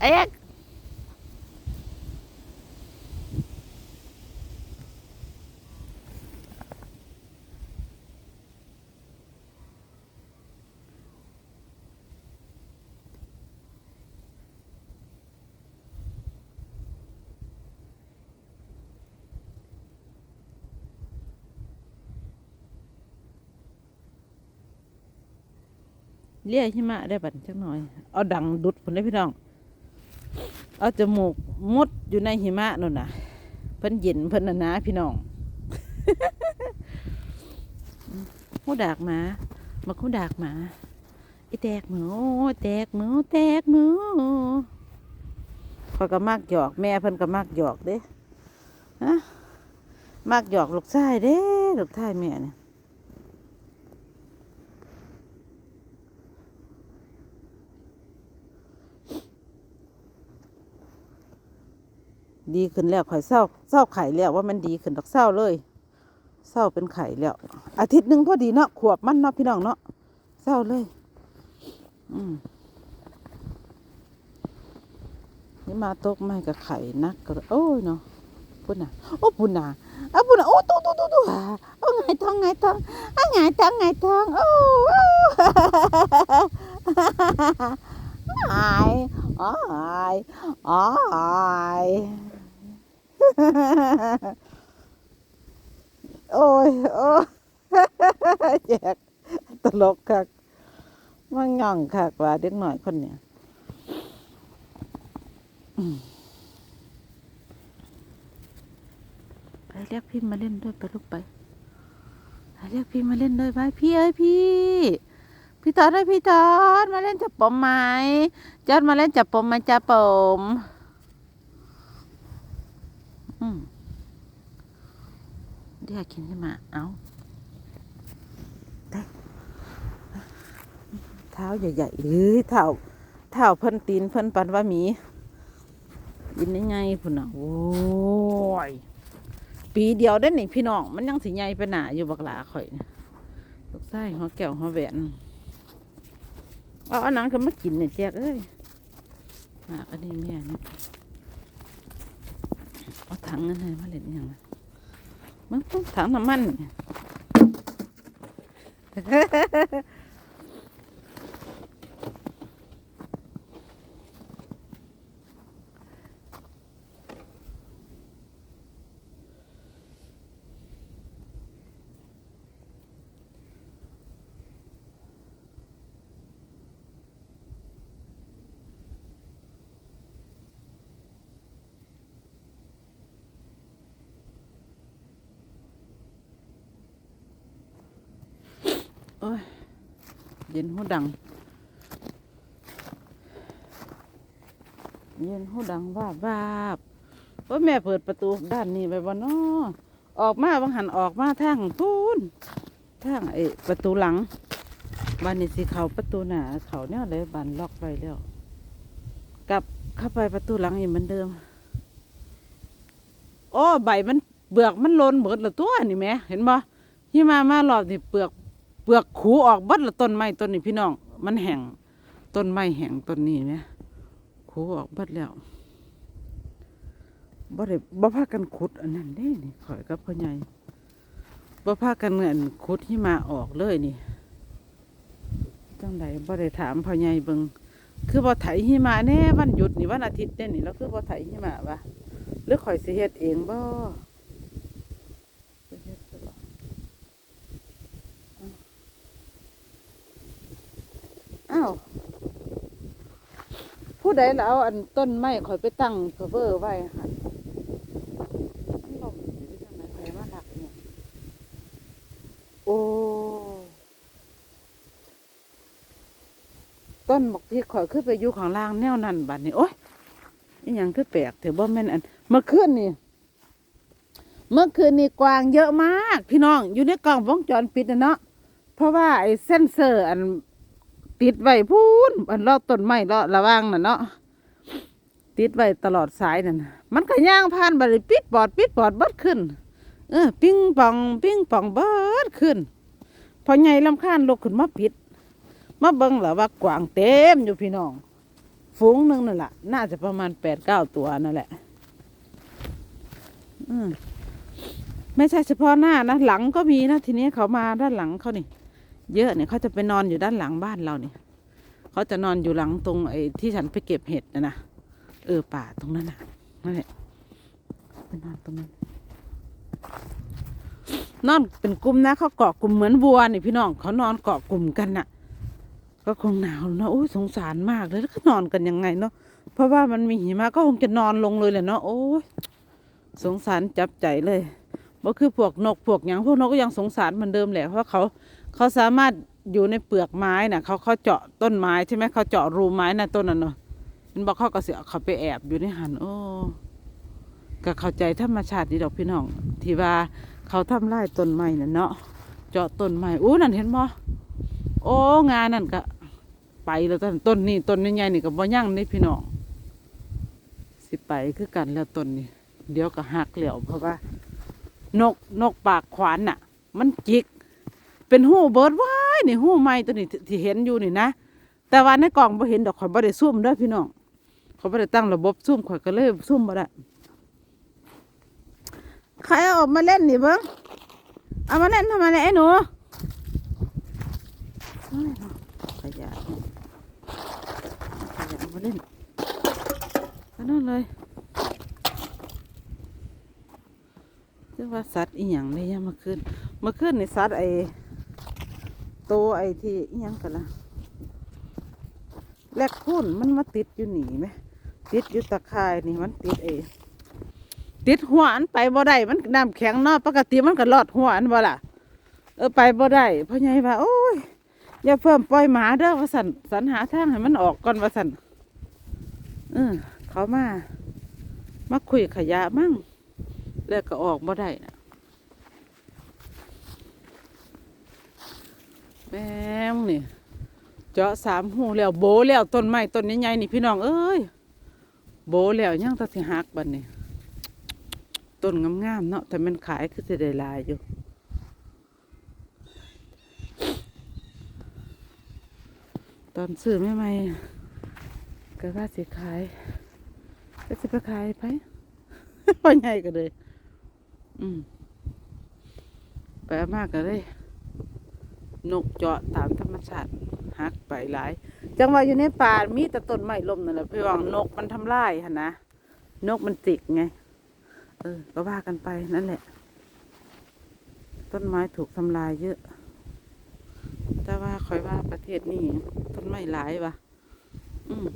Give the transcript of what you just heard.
เอ็กเลี้ยหิมะได้บัดจักหน่อย เอาดังดุดผลได้พี่น้อง เอาจมูกมุดอยู่ในหิมะนั่นน่ะ เพิ่นเย็นเพิ่นนะนะพี่น้องหูดากหมามาหูดากหมาไอแตกหมูแตกหมูแตกหมูคอยก็มักหยอกแม่เพิ่นก็มักหยอกเด้ฮะมักหยอกลูกชายเด้ลูกชายแม่เนี่ย ดีขึ้นแล้วข่อยเศร้าเศร้าไข่แล้วว่ามันดีขึ้นดอกเศร้าเลยเศร้าเป็นไข่แล้ว อาทิตย์หนึ่งพอดีเนาะขวบมันเนาะพี่น้องเนาะเศร้าเลย อืมนี่มาตกไม่กับไข่นักก็โอ้ยเนาะปุ่นน่ะโอ้ปุ่นน่ะเอาปุ่นน่ะโอ้ตุ๊ตุ๊ตุ๊ตุ๊อ่าโอ้ไงท้องไงท้องอะไงท้องไงท้องโอ้โอ้อายอายอาย โอ้ย โอ้ยแจกตลกคักมันง่องคักว่าเด็กหน่อยคนเนี้ยไปเรียกพี่มาเล่นด้วยไปลูกไปเรียกพี่มาเล่นด้วยไปพี่เอ้ยพี่ พี่ตอดได้ยพี่ตอดมาเล่นจับปมไหมจอดมาเล่นจับปมไหมจับปม อืมเดี๋ยวกินขึ้มา เอาได้เท้าใหญ่ๆเลยเท้าเท้าเพิ่นตีนเพิ่นปันว่ามียินได้ไงพุ่นน่ะ โอ้ย ปีเดียวได้อนี่พี่น้อง มันยังสิใหญ่ไปหนาอยู่บักหลาข่อยลูกไส้หัวแก้วหัวแหวนเอาอันนั้นก็มากินเนี่ยแจกเอ้ยหมากอันนี้แม่นี่ เอาถังนั้นให้มาเล่นอย่างนั้นมันต้องถังน้ำมัน โอ้ยเย็นหูดัง เย็นหูดังว่าบาบว่าแม่เปิดประตูด้านนี้ไปบ่นอออกมาบางหันออกมาทางพูนทางไอประตูหลังบ้านนี้สิเขาประตูหนาเขาเนี่ยเลยบานล็อกไว้แล้วกลับเข้าไปประตูหลังอีกเหมือนเดิมโอ้ใบมันเบือกมันลนเบิดละตัวนี่แหม่เห็นบ่ที่มามารอบนี่เปลือก ปลือกขูออกเบัดละต้นไม้ต้นนี้พี่น้อง มันแห้งต้นไม้แห้งต้นนี้เนี่ยขูออกเบัดแล้วบ่ได้บ่พากันขุดอันนั้นเด้นี่ข่อยกับพ่อใหญ่บ่พากันเงินขุดที่มาออกเลยนี่จังใดบ่ได้ถามพ่อใหญ่เบิ่งคือบ่ไถหิมะแน่วันหยุดนี่วันอาทิตย์เด้นี่แล้วคือบ่ไถหิมะวะหรือข่อยสิเฮ็ดเองบ่สิเฮ็ดบ่ อ้าวผู้ใดแล้วเอาอันต้นไม้ข่อยไปตั้งเพอเวอร์ไว้หันมันลมอยู่ที่ทางไหนใครมาหลักเนี่ย โอ้ ต้นบอกที่ข่อยขึ้นไปอยู่ข้างล่างแนวนั้นบัดนี้ โอ้ยนี่ยังคือแปลกเถอะบ่แม่นอัน เมื่อคืนนี่ เมื่อคืนนี่กวางเยอะมาก พี่น้อง อยู่ในกล้องวงจรปิดนะเนาะ เพราะว่าไอ้เส้นเซอร์อัน ติดไว้พูนอันรอบต้นไม้รอบระว่างน่ะเนาะติดไว้ตลอดสายนั่นน่ะมันก็ย่างผ่านไปเลยปิดปอดปิดปอดเบิดขึ้น เออ ปิ้งปอง ปิ้งปองเบิดขึ้น พอใหญ่ลำคาญลกขึ้นมาปิด มาเบิ่งแล้วว่ากวางเต็มอยู่พี่น้อง ฝูงหนึ่งนั่นแหละน่าจะประมาณแปดเก้าตัวนั่นแหละอืมไม่ใช่เฉพาะหน้านะ หลังก็มีนะ ทีนี้เขามาด้านหลังเขานี่ เยอะเนี่ยเขาจะไปนอนอยู่ด้านหลังบ้านเราเนี่ยเขาจะนอนอยู่หลังตรงไอ้ที่ฉันไปเก็บเห็ดนะนะเออป่าตรงนั้นน่ะนั่นแหละไปนอนตรงนั้นนอนเป็นกลุ่มนะเขาเกาะกลุ่มเหมือนวัวนี่พี่น้องเขานอนเกาะกลุ่มกันน่ะ ก็คงหนาวเนะโอ้ยสงสารมากเลยแล้วก็นอนกันยังไงเนาะเพราะว่ามันมีหิมะก็คงจะนอนลงเลยแหละเนาะโอ้ยสงสารจับใจเลยว่าคือพวกนกพวกหยังพวกนกก็ยังสงสารเหมือนเดิมแหละเพราะเขา เขาสามารถอยู่ในเปลือกไม้น่ะเขาเขาเจาะต้นไม้ใช่ไหมเขาเจาะรูไม้น่ะต้นนั้นเนาะมันบอกเขาก็เสียเขาไปแอบอยู่ในหันโอ้ก็เข้าใจธรรมชาติดีดอกพี่น้อง ที่ว่าเขาทำลายต้นไม้น่ะเนาะเจาะต้นไม้อู้นั่นเห็นบ่โอ้งานนั่นก็ไปแล้วต้นต้นนี้ต้นใหญ่ๆนี่ก็บ่ยั่งนี่พี่น้องสิไปคือกันแล้วต้นนี้เดี๋ยวก็หักแล้วเพราะว่า นกนกปากขวานน่ะ มันจิก เป็นหูเบิร์ดว้ายนี่หูไม้ตัวนี้ที่เห็นอยู่นี่นะ แต่ว่าในกล่องบ่เห็นดอกข่อยบ่ได้ซุ่มเด้อพี่น้องข่อยบ่ได้ตั้งระบบซุ่มข่อยก็เลยซุ่มบ่ได้ใครเอาออกมาเล่นนี่เบิ่งเอามาเล่นทำไมเนี่ยไอ้หนูเอ้ยเนขยะขยะมาเล่นก็นั่นเลยเรียกว่าสัตว์อีหยังเลยยามมาขึ้นมื่อคืนนี่สัตว์ไอ โตวไอที่ยังกันละแลกพุ่นมันมาติดอยู่หนีไหมติดอยู่ตะข่ายนี่มันติดเองติดหัวอันไปบ่ได้มันน้ำแข็งเนาะปกติมันก็รอดหัวอันบ่ล่ะเออไปบ่ได้พ่อใหญ่ว่าโอ้ยอย่าเพิ่มปล่อยหมาเด้อว่าสันสันหาทางให้มันออกก่อนว่าสันเออเขามามาคุยขยะมั่งแล้วก็ออกบ่ได้นะแม่ งนี่ เจาะสามหูแล้วโบแล้วต้นไม้ต้นใหญ่ๆนี่พี่น้องเอ้ยโบแล้วยังตัสิหักบัดนี้ต้นงามๆเนาะแต่มันขายคือสิได้ลายอยู่ตอนซื้อใหม่ก็ว่าสิขายก็สิไปขายไปพอใหญ่ก็เลย อืมไปมากก็เลย นกเจาะตามธรรมชาติหักไปหลาย จังหวะอยู่ในป่ามีแต่ต้นไม้ล้มนั่นแหละพี่ว่านกมันทำลายฮะนนะนกมันจิกไง เออ ก็ว่ากันไปนั่นแหละ ต้นไม้ถูกทำลายเยอะ แต่ว่าคอยว่าประเทศนี้ต้นไม้หลายวะอืม